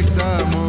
like that.